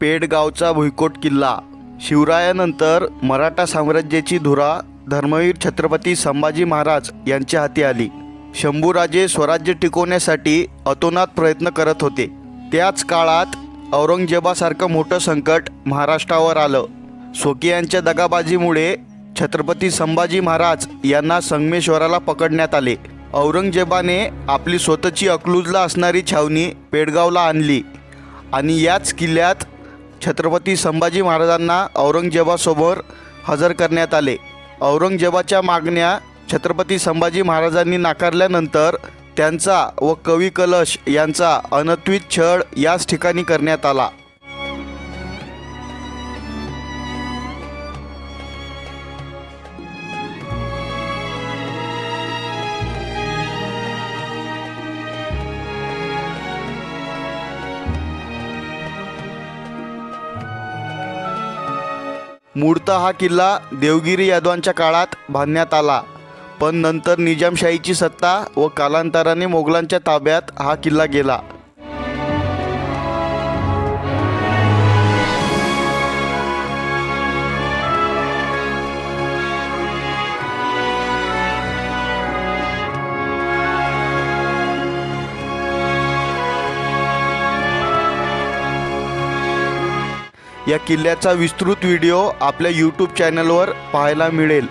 पेडगावचा भुईकोट किल्ला. शिवरायानंतर मराठा साम्राज्याची धुरा धर्मवीर छत्रपती संभाजी महाराज यांच्या हाती आली. शंभूराजे स्वराज्य टिकवण्यासाठी अतोनात प्रयत्न करत होते. त्याच काळात औरंगजेबासारखं मोठं संकट महाराष्ट्रावर आलं. स्वकीयांच्या दगाबाजीमुळे छत्रपती संभाजी महाराज यांना संगमेश्वराला पकडण्यात आले. औरंगजेबाने आपली स्वतःची अकलूजला असणारी छावणी पेडगावला आणली आणि याच किल्ल्यात छत्रपती संभाजी महाराजांना औरंगजेबासमोर हजर करण्यात आले. औरंगजेबाच्या मागण्या छत्रपती संभाजी महाराजांनी नाकारल्यानंतर त्यांचा व कवी कलश यांचा अनत्वित छळ याच ठिकाणी करण्यात आला. मूळतः हा किल्ला देवगिरी यादवांच्या काळात बांधण्यात आला. पण नंतर निजामशाहीची सत्ता व कालांतराने मोगलांच्या ताब्यात हा किल्ला गेला. या किल्ल्याचा विस्तृत व्हिडिओ आपल्या यूट्यूब चॅनलवर पाहायला मिळेल.